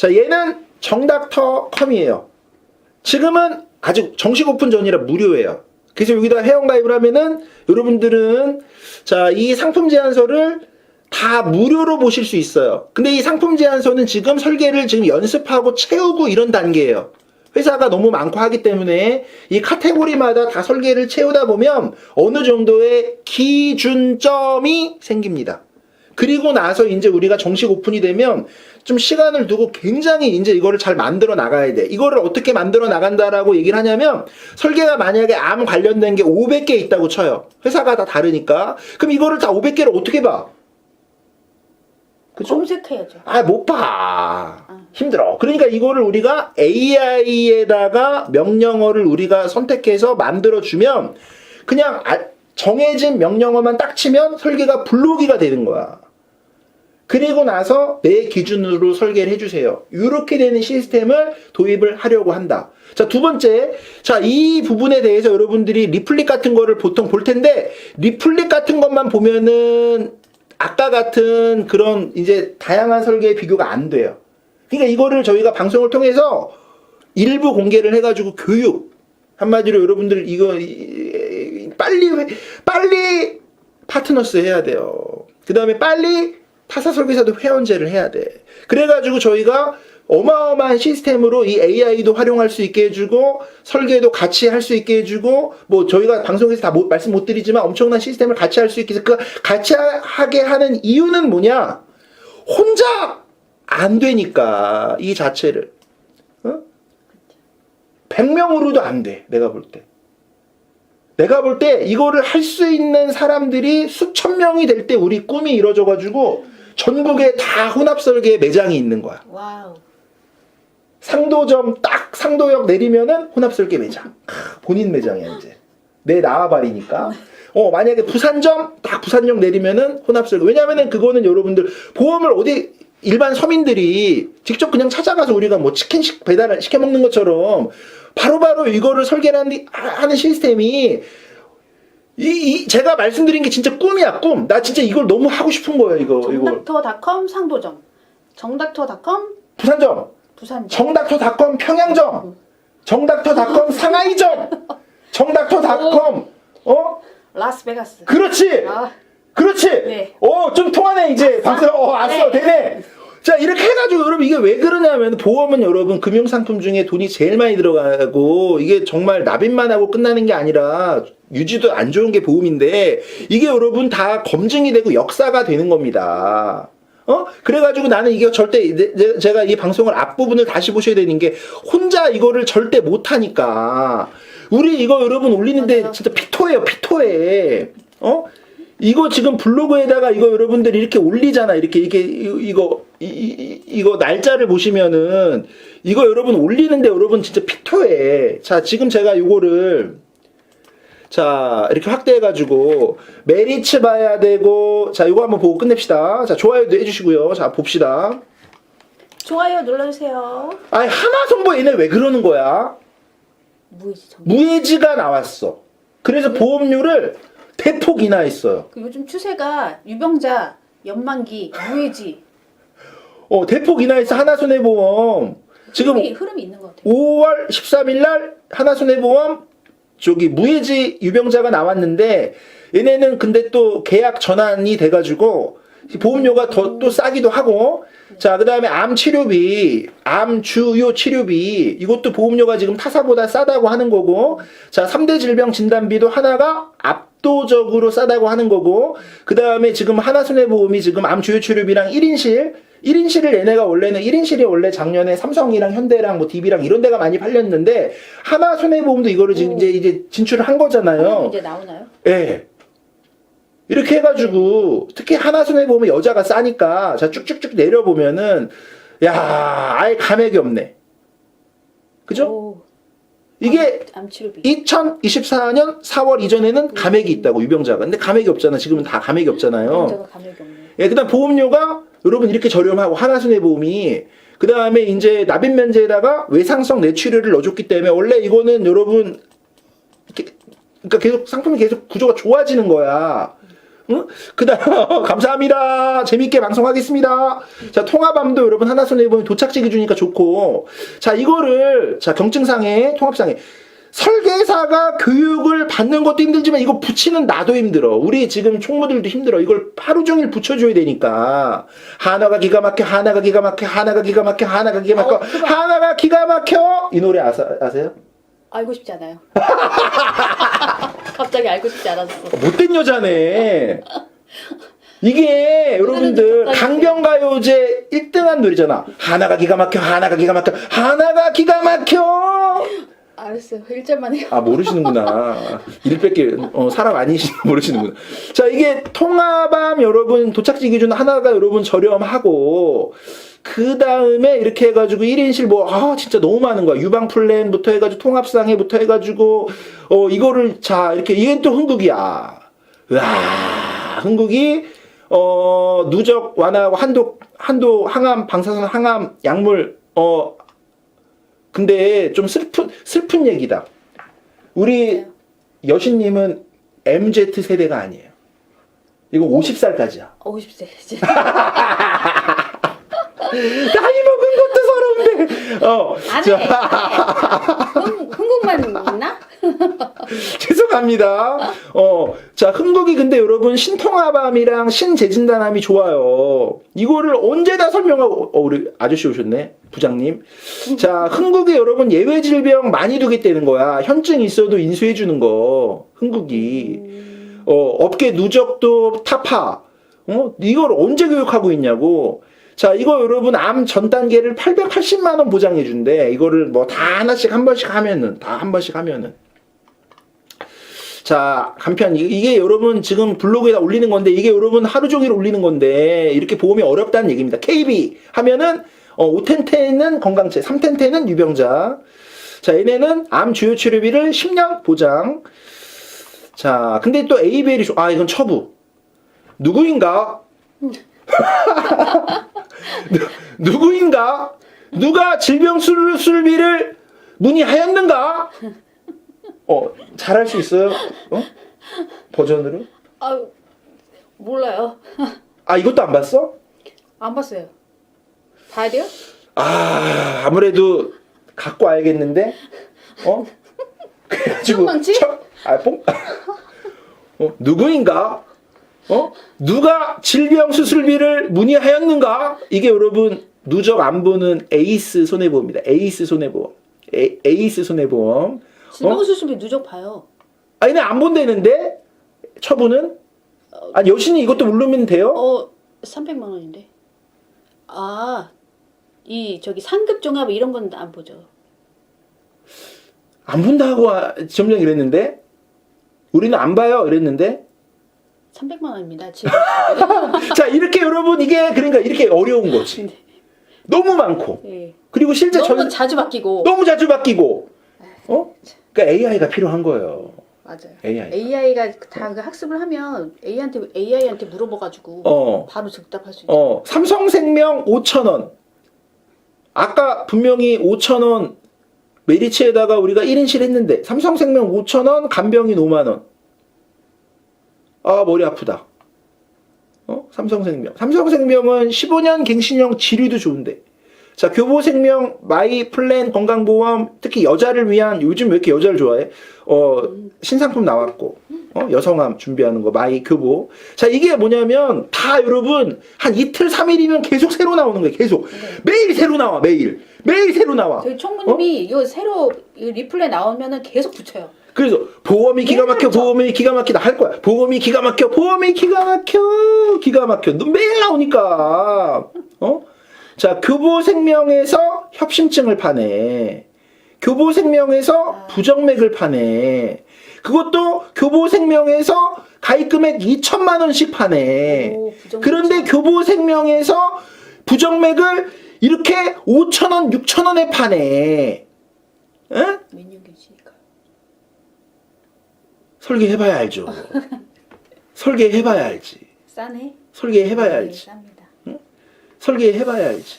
자, 얘는 정닥터 컴이에요. 지금은 아직 정식 오픈 전이라 무료예요. 그래서 여기다 회원가입을 하면은 여러분들은 자, 이 상품 제안서를 다 무료로 보실 수 있어요. 근데 이 상품 제안서는 지금 설계를 지금 연습하고 채우고 이런 단계예요. 회사가 너무 많고 하기 때문에 이 카테고리마다 다 설계를 채우다 보면 어느 정도의 기준점이 생깁니다. 그리고 나서 이제 우리가 정식 오픈이 되면 좀 시간을 두고 굉장히 이제 이거를 잘 만들어 나가야 돼. 이거를 어떻게 만들어 나간다라고 얘기를 하냐면 설계가 만약에 암 관련된 게 500개 있다고 쳐요. 회사가 다 다르니까. 그럼 이거를 다 500개를 어떻게 봐? 그죠? 검색해야죠. 아, 못 봐. 힘들어. 그러니까 이거를 우리가 AI에다가 명령어를 우리가 선택해서 만들어주면 그냥 아- 정해진 명령어만 딱 치면 설계가 블록이가 되는 거야. 그리고 나서 내 기준으로 설계를 해주세요. 이렇게 되는 시스템을 도입을 하려고 한다. 자, 두 번째. 자, 이 부분에 대해서 여러분들이 리플릿 같은 거를 보통 볼 텐데, 리플릿 같은 것만 보면은 아까 같은 그런 이제 다양한 설계의 비교가 안 돼요. 그러니까 이거를 저희가 방송을 통해서 일부 공개를 해가지고 교육 한마디로 여러분들 이거 빨리 회- 빨리 파트너스 해야 돼요. 그 다음에 빨리 타사 설계사도 회원제를 해야 돼. 그래가지고 저희가 어마어마한 시스템으로 이 AI도 활용할 수 있게 해주고 설계도 같이 할 수 있게 해주고 뭐 저희가 방송에서 다 못- 말씀 못 드리지만 엄청난 시스템을 같이 할 수 있게 해서 그 같이 하- 하게 하는 이유는 뭐냐? 혼자 안 되니까 이 자체를 어? 100명으로도 안 돼. 내가 볼 때. 내가 볼 때 이거를 할 수 있는 사람들이 수천 명이 될 때 우리 꿈이 이루어져 가지고 전국에 다 혼합설계 매장이 있는 거야. 와우. 상도점 딱 상도역 내리면은 혼합설계 매장. 크, 본인 매장이야 이제. 내 나와버리니까. 어 만약에 부산점 딱 부산역 내리면은 혼합설계. 왜냐면은 그거는 여러분들 보험을 어디 일반 서민들이 직접 그냥 찾아가서 우리가 뭐 치킨식 배달을 시켜 먹는 것처럼 바로바로 이거를 설계하는 하는 시스템이 이, 이 제가 말씀드린 게 진짜 꿈이야 꿈. 나 진짜 이걸 너무 하고 싶은 거예요 이거 이거. 정닥터닷컴 상도점. 정닥터닷컴 부산점. 부산점. 정닥터닷컴 평양점, 정닥터닷컴 상하이점, 정닥터닷컴 어 라스베가스. 그렇지 아, 그렇지 네. 어좀 통하네 이제 방송 어 왔어 네. 되네 자 이렇게 해가지고 여러분 이게 왜 그러냐면 보험은 여러분 금융상품 중에 돈이 제일 많이 들어가고 이게 정말 납입만 하고 끝나는 게 아니라 유지도 안 좋은 게 보험인데 이게 여러분 다 검증이 되고 역사가 되는 겁니다. 어? 그래가지고 나는 이게 절대 제가 이 방송을 앞부분을 다시 보셔야 되는 게 혼자 이거를 절대 못하니까 우리 이거 여러분 올리는데. 진짜 피토예요 피토해 어? 이거 지금 블로그에다가 이거 여러분들 이렇게 올리잖아. 이렇게 이게 이- 이거 이, 이, 이거 날짜를 보시면은 이거 여러분 올리는데 여러분 진짜 피토해. 자 지금 제가 이거를 자 이렇게 확대해 가지고 메리츠 봐야 되고 자 이거 한번 보고 끝냅시다. 자 좋아요도 해 주시고요. 자 봅시다. 좋아요 눌러주세요. 아니 하나선보 얘네 왜 그러는 거야? 정. 무해지가 나왔어. 그래서 보험료를 대폭 인하했어요. 그 요즘 추세가 유병자, 연만기, 무해지. 어 대폭 인하해서 하나손해보험. 지금 흐름이, 흐름이 있는 것 같아요. 5월 13일 날 하나손해보험 저기 무해지 유병자가 나왔는데 얘네는 근데 또 계약 전환이 돼가지고 보험료가 더 또 싸기도 하고. 자 그다음에 암 치료비 암 주요 치료비 이것도 보험료가 지금 타사보다 싸다고 하는 거고. 자 3대 질병 진단비도 하나가 압도적으로 싸다고 하는 거고 그 다음에 지금 하나손해보험이 지금 암 주요 치료비랑 1인실 1인실을 얘네가 원래는 1인실이 원래 작년에 삼성이랑 현대랑 뭐 DB랑 이런 데가 많이 팔렸는데 하나 손해보험도 이거를 지금 오. 이제 이제 진출을 한 거잖아요. 이제 나오나요? 예. 이렇게 해가지고 특히 하나 손해보험은 여자가 싸니까 자 쭉쭉쭉 내려보면은 야 아예 감액이 없네. 그죠? 오, 이게 암, 암치료비. 2024년 4월 이전에는 감액이 있다고 유병자가. 근데 감액이 없잖아. 지금은 다 감액이 없잖아요. 유병자가 감액이 없네. 예, 그다음 보험료가 여러분 이렇게 저렴하고 하나손해보험이 그 다음에 이제 납입 면제에다가 외상성 뇌치료를 넣어줬기 때문에 원래 이거는 여러분 이렇게 그러니까 계속 상품이 계속 구조가 좋아지는 거야. 응? 그 다음 감사합니다. 재밌게 방송하겠습니다. 자 통합함도 여러분 하나 손에 보면 도착지 기준이니까 좋고 자 이거를 자 경증상에 통합상에 설계사가 교육을 받는 것도 힘들지만 이거 붙이는 나도 힘들어. 우리 지금 총무들도 힘들어. 이걸 하루 종일 붙여줘야 되니까 하나가 기가 막혀, 하나가 기가 막혀, 하나가 기가 막혀, 하나가 기가 막혀, 어, 하나가 기가 막혀. 이 노래 아사, 아세요? 알고 싶지 않아요. 갑자기 알고 싶지 않았어. 못된 여자네. 이게 여러분들 적당히 강변가요제 1등한 노래잖아. 하나가 기가 막혀, 하나가 기가 막혀, 하나가 기가 막혀. 알았어요. 1절만 해요. 아 모르시는구나. 일백개 어, 사람 아니시 모르시는구나. 자 이게 통합함 여러분 도착지 기준 하나가 여러분 저렴하고 그 다음에 이렇게 해가지고 1인실 뭐 아 진짜 너무 많은 거야. 유방 플랜부터 해가지고 통합상해부터 해가지고 어 이거를 자 이렇게 이게 또 흥국이야. 와 흥국이 어 누적 완화하고 한도 한도 항암 방사선 항암 약물 어 근데 좀 슬픈 슬픈 얘기다. 우리 여신님은 MZ 세대가 아니에요. 이거 50살까지야. 50세. 나이 먹은 것도 서러운데. 어. 안 자, 해. 흥, 흥국만 있나? 죄송합니다. 어. 자, 흥국이 근데 여러분 신통합함이랑 신재진단함이 좋아요. 이거를 언제 다 설명하고 어, 우리 아저씨 오셨네. 부장님. 자, 흥국이 여러분 예외 질병 많이 두겠다는 거야. 현증 있어도 인수해 주는 거. 흥국이. 어, 업계 누적도 타파. 어, 이걸 언제 교육하고 있냐고. 자, 이거 여러분 암 전 단계를 880만 원 보장해 준대. 이거를 뭐 다 하나씩 한 번씩 하면은 다 한 번씩 하면은. 자, 간편 이- 이게 여러분 지금 블로그에다 올리는 건데 이게 여러분 하루 종일 올리는 건데 이렇게 보험이 어렵다는 얘기입니다. KB 하면은 어, 5텐테는 건강체, 3텐테는 유병자. 자, 얘네는 암 주요 치료비를 10년 보장. 자, 근데 또 ABL이 좋- 아, 이건 처부. 누구인가? 누- 누구인가? 누가 질병 수술 수술비를 문의하였는가? 어, 잘할 수 있어요? 어? 버전으로? 아 몰라요. 아, 이것도 안 봤어? 안 봤어요. 봐야 돼요? 아, 아무래도 갖고 와야겠는데? 어? 그래가지고. 뿅망치? 첫- 아, 뽕? 어, 누구인가? 어? 누가 질병 수술비를 문의하였는가? 이게 여러분, 누적 안 보는 에이스 손해보험입니다. 에이스 손해보험. 에, 에이스 손해보험. 질병 수술비 누적 봐요. 아니, 안 본다는데? 처분은? 아니, 여신이 이것도 모르면 돼요? 어 300만 원인데. 아. 이 저기 상급 종합 이런 건 안 보죠. 안 본다고 하- 점령 이랬는데? 우리는 안 봐요. 이랬는데? 300만 원입니다. 지금. 자 이렇게 여러분 이게 그러니까 이렇게 어려운 거지 너무 많고 예. 그리고 실제 너무 전 자주 바뀌고. 너무 자주 바뀌고 어 그러니까 AI가 필요한 거예요 맞아요. AI AI가 다그 학습을 하면 AI한테 AI한테 물어봐가지고 어. 바로 즉답할 수 있죠. 어 삼성생명 5천 원 아까 분명히 5천 원 메리츠에다가 우리가 1인실 했는데 삼성생명 5천 원 간병인 5만 원 아 머리 아프다. 어? 삼성생명. 삼성생명은 15년 갱신형 지류도 좋은데. 자 교보생명 마이 플랜 건강보험 특히 여자를 위한 요즘 왜 이렇게 여자를 좋아해? 어 신상품 나왔고 어 여성암 준비하는 거 마이 교보. 자 이게 뭐냐면 다 여러분 한 이틀 3일이면 계속 새로 나오는 거예요 계속. 매일 새로 나와 매일. 매일 새로 나와. 저희 총무님이 이거 새로 이 리플레 나오면은 계속 붙여요. 그래서 보험이 기가 막혀 보험이 기가 막히다 할 거야. 보험이 기가 막혀 보험이 기가 막혀 기가 막혀. 너 매일 나오니까. 어 자 교보생명에서 협심증을 파네. 교보생명에서 부정맥을 파네. 그것도 교보생명에서 가입금액 2천만 원씩 파네. 오, 부정맥 그런데 교보생명에서 부정맥을 이렇게 5천 원 6천 원에 파네. 응? 설계해봐야 알죠. 설계해봐야 알지. 싸네. 설계해봐야 네, 알지. 쌉니다. 설계해봐야 알지.